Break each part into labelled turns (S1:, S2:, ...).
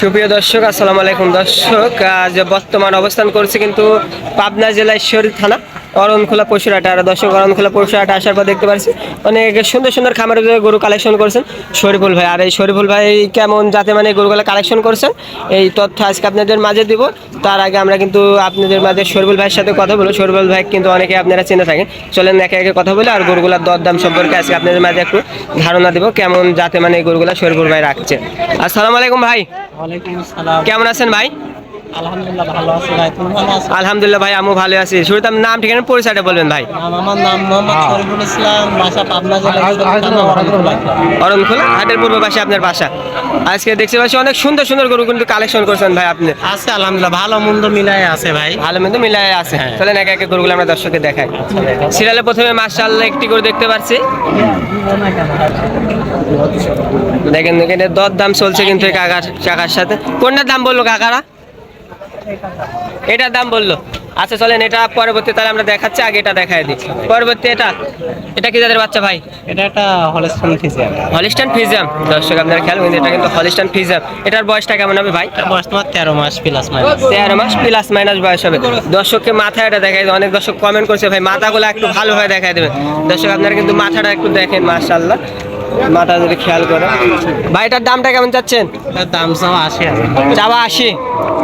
S1: সুপ্রিয় দর্শক আসসালামু আলাইকুম দর্শক। আজ বর্তমান অবস্থান করছে কিন্তু পাবনা জেলা ঈশ্বরী থানা। অরণখোলা পশুরহাট আর দর্শক অরণখোলা পশুরহাট আসার পর দেখতে পাচ্ছি অনেক সুন্দর সুন্দর খামারের গরু কালেকশন করছেন শরীফুল ভাই। আর এই শরীফুল ভাই কেমন যাতে মানে গরুগুলো কালেকশন করছেন? এই তথ্য আজকে আপনাদের মাঝে দিব। তার আগে আমরা কিন্তু আপনাদের মাঝে শরীফুল ভাইয়ের সাথে কথা বলব। শরীফুল ভাই কিন্তু অনেকে আপনারা চিনে থাকেন। চলেন একে একে কথা বলে আর গরুগুলার দরদাম সম্পর্কে আজকে আপনাদের মাঝে একটু ধারণা দিব কেমন যাতে মানে এই গরুগুলা শরীফুল ভাই রাখছে। আসসালামু আলাইকুম ভাই। কেমন আছেন ভাই?
S2: আলহামদুলিল্লাহ ভালো আছি ভাই তুমি ভালো আছো?
S1: আলহামদুলিল্লাহ ভাই আমিও ভালো আছি। শুরুতে নাম ঠিকানা পরিচয়টা বলবেন ভাই।
S2: আমার নাম মোহাম্মদ শরীফুল ইসলাম বাসা পাবনা জেলা
S1: অরণখোলা হাটের পূর্ব পাশে আপনার বাসা। আজকে দেখতে পাচ্ছি অনেক সুন্দর সুন্দর গরু কিন্তু কালেকশন করছেন ভাই আপনি।
S2: আছে আলহামদুলিল্লাহ ভালো মন্দ আছে ভাই।
S1: ভালো মন্দ আছে।
S2: হ্যাঁ।
S1: চলেন একে একে গরুগুলো আমরা দর্শককে দেখাই। সিরিয়ালে প্রথমে মার্শাল্লাহ একটি করে দেখতে পাচ্ছি। দেখেন এখানে দর দাম চলছে কিন্তু কাকার কাকার সাথে। কোনটার দাম বলল কাকারা? এটার দাম বলল। আচ্ছা চলেন এটা পরবর্তী তাহলে আমরা দেখাচ্ছি আগে এটা দেখাই দিই। পরবর্তী এটা এটা কি যাদের বাচ্চা ভাই?
S2: এটা একটা হলস্টন ফিজিয়াম
S1: হলিস্টান ফিজাম দর্শক আপনারা খেয়াল করুন এটা কিন্তু হলিস্টান ফিজিয়াম এটার বয়সটা কেমন হবে ভাই?
S2: বয়স তোমার তেরো মাস প্লাস মাইনাস
S1: তেরো মাস প্লাস মাইনাস বয়স হবে। দর্শককে মাথা এটা দেখাই দেয়। অনেক দর্শক কমেন্ট করছে ভাই মাথাগুলো একটু ভালোভাবে দেখাই দেবেন দর্শক আপনারা কিন্তু মাথাটা একটু দেখেন মার্শাল্লাহ মাথা যদি খেয়াল করে। ভাই এটার দামটা কেমন চাচ্ছেন?
S2: দাম
S1: চাওয়া আশি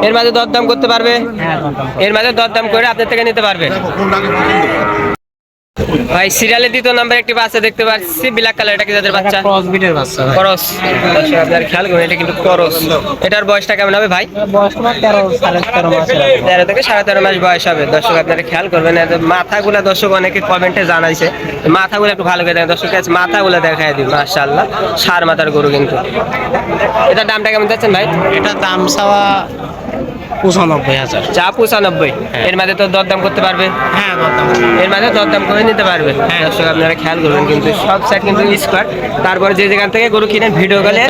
S1: এর মাঝে দরদাম করতে পারবে?
S2: হ্যাঁ
S1: এর মাঝে দরদাম করে আপনার থেকে নিতে পারবে? ভাই সিরিয়ালে দ্বিতীয় নাম্বার একটি বাচ্চা দেখতে পাচ্ছি ব্ল্যাক কালার এটা কি যাদের বাচ্চা?
S2: ক্রস বিটের বাচ্চা ভাই।
S1: করস দর্শক খেয়াল করুন এটা কিন্তু করস এটার বয়সটা কেমন হবে ভাই?
S2: বয়স তোমার তেরো সাড়ে তেরো মাস এরকম।
S1: তেরো থেকে সাড়ে তেরো মাস বয়স হবে। দর্শক আপনারা খেয়াল করবেন মাথাগুলা দর্শক অনেকে কমেন্টে জানাইছে মাথাগুলো একটু ভালো করে দেখেন। দর্শক কাছে মাথাগুলো দেখাই দিই মাশাআল্লাহ। সার মাথার গরু কিন্তু। এটার দামটা কেমন যাচ্ছেন ভাই?
S2: এটা দাম চাওয়া পঁচানব্বই হাজার।
S1: চা পঁচানব্বই এর মাঝে তো দরদাম করতে পারবে?
S2: হ্যাঁ দরদাম
S1: এর মাঝে দরদাম করে নিতে পারবে। হ্যাঁ। দর্শক আপনারা খেয়াল করবেন কিন্তু সব সাইড কিন্তু স্কোয়ার তারপর যে যেখান থেকে গরু কিনেন ভিডিও গেলে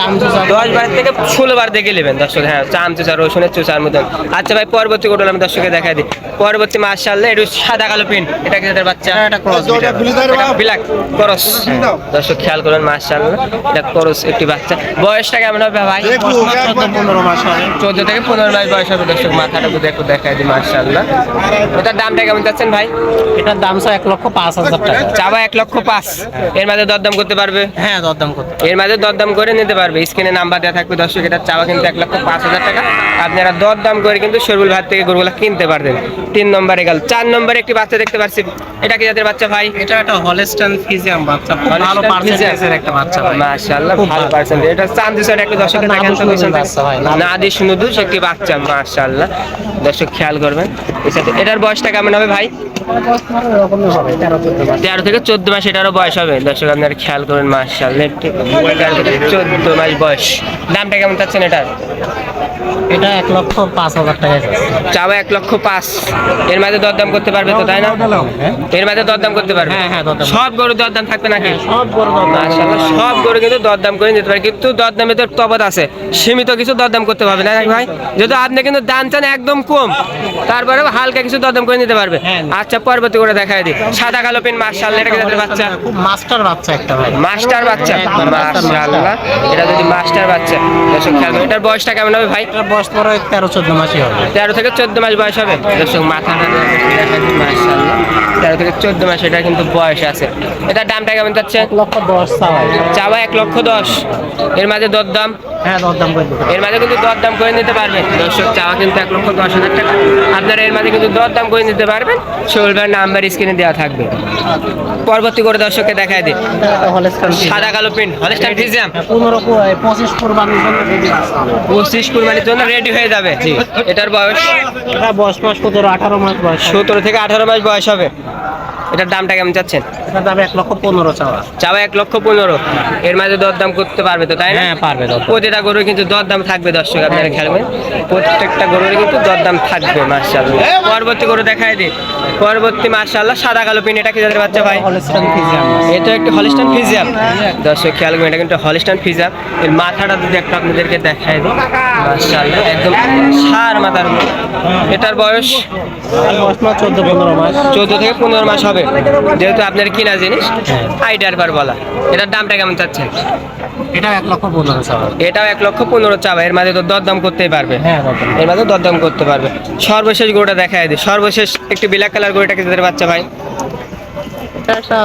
S1: দশ বার থেকে ষোলো বার দেখে নেবেন। দর্শক হ্যাঁ চাম চুচা রসুনের চুচার মতন। আচ্ছা ভাই পরবর্তী গরু আমি দর্শকে দেখাই দিই। পরবর্তী মাস সারলে একটু সাদা কালো পিন এটা কি তাদের বাচ্চা?
S2: এটা ক্রস বিটের
S1: বিলাক করস দর্শক খেয়াল করুন মাশাআল্লাহ এটা করস একটি বাচ্চা। বয়সটা কেমন হবে ভাই?
S2: চোদ্দ
S1: থেকে পনেরো মাস বয়স হবে দর্শক মাথাটা একটু দেখাই দিই মাশাআল্লাহ। এটার দামটা কেমন চাচ্ছেন ভাই?
S2: এটার দাম চাও এক লক্ষ পাঁচ হাজার টাকা।
S1: চাবা এক লক্ষ পাঁচ। এর মাঝে দরদাম করতে পারবে?
S2: হ্যাঁ দরদাম করতে
S1: এর মাঝে দরদাম করে নিতে পারবে। স্ক্রিনে নাম্বার দেওয়া থাকবে দর্শক এটা চাওয়া কিন্তু এক লক্ষ পাঁচ হাজার টাকা। আপনারা দরদাম করে কিন্তু সরবুল ভাত থেকে গরুগুলো কিনতে পারবেন। তিন নম্বরে গেল চার নম্বরে একটি বাচ্চা দেখতে পাচ্ছি এটা কি যাদের বাচ্চা ভাই?
S2: এটা একটা হলস্টাইন ফিজিয়াম বাচ্চা। ভালো
S1: Holstein
S2: পার্সেন্টেজের একটা বাচ্চা ভাই।
S1: মাশাআল্লাহ ভালো। পার্সেন্ট এটা চান্দি স্যার একটা দর্শক
S2: এটা
S1: দেখেন তো থেকে। নাদিস নুদুস একটি বাচ্চা মাশাআল্লাহ। দর্শক, খেয়াল করবেন। এটার বয়সটা কেমন হবে ভাই? তেরো থেকে চোদ্দ মাস এটারও বয়স হবে। দর্শক, আপনারা খেয়াল করবেন মাস সাল চোদ্দ মাস বয়স। দামটা কেমন চাচ্ছেন এটার?
S2: এটা এক লক্ষ পাঁচ হাজার টাকা
S1: চাওয়া এক লক্ষ পাঁচ। এর মাঝে দরদাম করতে পারবে তো তাই না? এর মাঝে দরদাম করতে পারবে?
S2: হ্যাঁ, হ্যাঁ।
S1: সব গরু দরদাম থাকবে নাকি?
S2: সব বড়
S1: মাশাআল্লাহ সব গরু কিন্তু দরদাম করে নিতে পারে। কিন্তু দরদামে তো তফাৎ আছে। সীমিত কিছু দরদাম করতে পারবে না ভাই? আপনি কিন্তু দাম চান একদম কম তারপরে হালকা কিছু দরদাম করে নিতে পারবে।
S2: হ্যাঁ।
S1: আচ্ছা পরবর্তী করে দেখাই দিই। সাদা কালো পেন মাশাআল্লাহ এটা কি বাচ্চা?
S2: মাস্টার বাচ্চা একটা ভাই।
S1: মাস্টার বাচ্চা মাশাআল্লাহ। এটা যদি মাস্টার বাচ্চা দর্শক খেয়াল এটার বয়সটা কেমন হবে ভাই?
S2: এটার বয়স পরে তেরো চোদ্দ মাসই হবে।
S1: তেরো থেকে চোদ্দ মাস বয়স হবে। দর্শক মাথাটা তেরো থেকে চোদ্দ মাস এটা কিন্তু বয়স আছে। এটার দামটা কেমন যাচ্ছে
S2: লক্ষ দশ চাওয়াই।
S1: চাওয়া এক লক্ষ দশ। এর মাঝে দরদাম।
S2: হ্যাঁ দরদাম করে
S1: এর মাঝে কিন্তু দরদাম করে নিতে পারবেন। দর্শক চাওয়া কিন্তু এক লক্ষ দশ হাজার টাকা। আপনারা এর মাঝে কিন্তু দরদাম করে নিতে পারবেন। শোলবার নাম্বার স্ক্রিনে দেওয়া থাকবে। পরবর্তী করে দর্শককে দেখায় দিন সাদা কালো প্রিন্ট হলস্টাইন ফিজিয়াম
S2: পঁচিশ কোরবানির জন্য
S1: পঁচিশ কুরবানির জন্য রেডি হয়ে যাবে। এটার বয়স
S2: বয়স মাস সতেরো আঠারো মাস বয়স
S1: সতেরো থেকে আঠারো মাস বয়স হবে। এটার দামটা কেমন চাচ্ছেন?
S2: এটার দাম এক লক্ষ পনেরো চাওয়া।
S1: চাওয়া এক লক্ষ পনেরো। এর মাঝে দরদাম করতে পারবে তো তাই না?
S2: হ্যাঁ পারবে
S1: প্রতিটা গরুর কিন্তু দরদাম থাকবে দর্শক আপনারা খেলবেন প্রত্যেকটা গরুর কিন্তু দরদাম থাকবে মার্শাল্লাহ পরবর্তী গরু দিই। পরবর্তী মার্শাল্লাহ সাদা কালো পিন এটা কি যাদের বাচ্চা ভাই? এটা একটি হলিস্টান ফিজিয়াম দর্শক খেয়াল করবেন এটা কিন্তু হলিস্টান ফিজিয়াম এর মাথাটা যদি একটু আপনাদেরকে দেখাই দিই মার্শাল্লাহ একদম সার মাথার এটার বয়স
S2: চোদ্দ পনেরো মাস।
S1: চোদ্দ থেকে পনেরো মাস হবে। যেহেতু আপনার কিনা জিনিস
S2: হ্যাঁ।
S1: আইডিয়ার পার বলা। এটার দামটা কেমন চাচ্ছে
S2: এটা এক লক্ষ পনেরো চাওয়া।
S1: এটাও এক লক্ষ পনেরো চাবা এর মাঝে তো দরদাম করতেই পারবে।
S2: হ্যাঁ
S1: এর মাঝে দরদাম করতে পারবে। সর্বশেষ গরুটা দেখায় যায় সর্বশেষ একটি ব্ল্যাক কালার গরুটাকে দিতে বাচ্চা ভাই।
S2: এটা একটা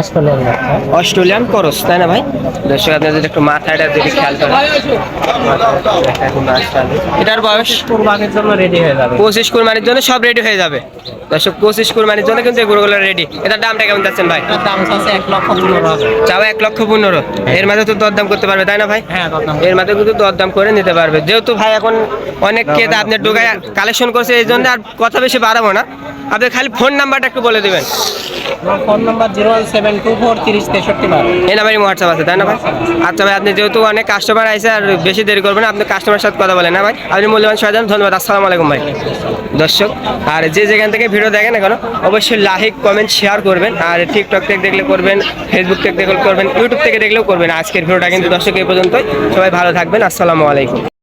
S2: অস্ট্রেলিয়ান
S1: অস্ট্রেলিয়ান করস তাই না ভাই? দর্শক আপনার যদি একটু মাথাটা যদি খেয়াল করেন। এটার বয়স?
S2: কুরবানির জন্য রেডি হয়ে যাবে।
S1: পঁচিশ কুরবানির জন্য সব রেডি হয়ে যাবে। দর্শক পঁচিশ কুরবানির জন্য কিন্তু এই গরুগুলো রেডি এটার দামটা কেমন যাচ্ছেন ভাই?
S2: দাম আছে এক লক্ষ পনেরো
S1: চাও এক লক্ষ পনেরো? এর মাঝে তো দরদাম করতে পারবে তাই না ভাই?
S2: হ্যাঁ
S1: এর মাঝে কিন্তু দরদাম করে নিতে পারবে। যেহেতু ভাই এখন অনেক ক্রেতা আপনার ডোগায় কালেকশন করছে এই জন্য আর কথা বেশি বাড়াবো না। আপনি খালি ফোন নাম্বারটা একটু বলে দেবেন।
S2: আমার phone number zero one seven two four তিরিশ
S1: এই নাম্বারই আছে, তাই না ভাই? আচ্ছা ভাই, আপনি যেহেতু অনেক কাস্টমার আইসে আর বেশি দেরি করবেন আপনি কাস্টমার সাথে কথা বলেন, না ভাই? আপনি মূল্যবান সহায় ধন্যবাদ, আসসালামু আলাইকুম ভাই। দর্শক, আর যে যেখান থেকে ভিডিও দেখেন এখন, অবশ্যই লাইক কমেন্ট শেয়ার করবেন, আর টিকটক থেকে দেখলে করবেন ফেসবুক থেকে দেখলে করবেন ইউটিউব থেকে দেখলেও করবেন। আজকের ভিডিওটা কিন্তু দর্শক এই পর্যন্তই। সবাই ভালো থাকবেন, আসসালামু আলাইকুম।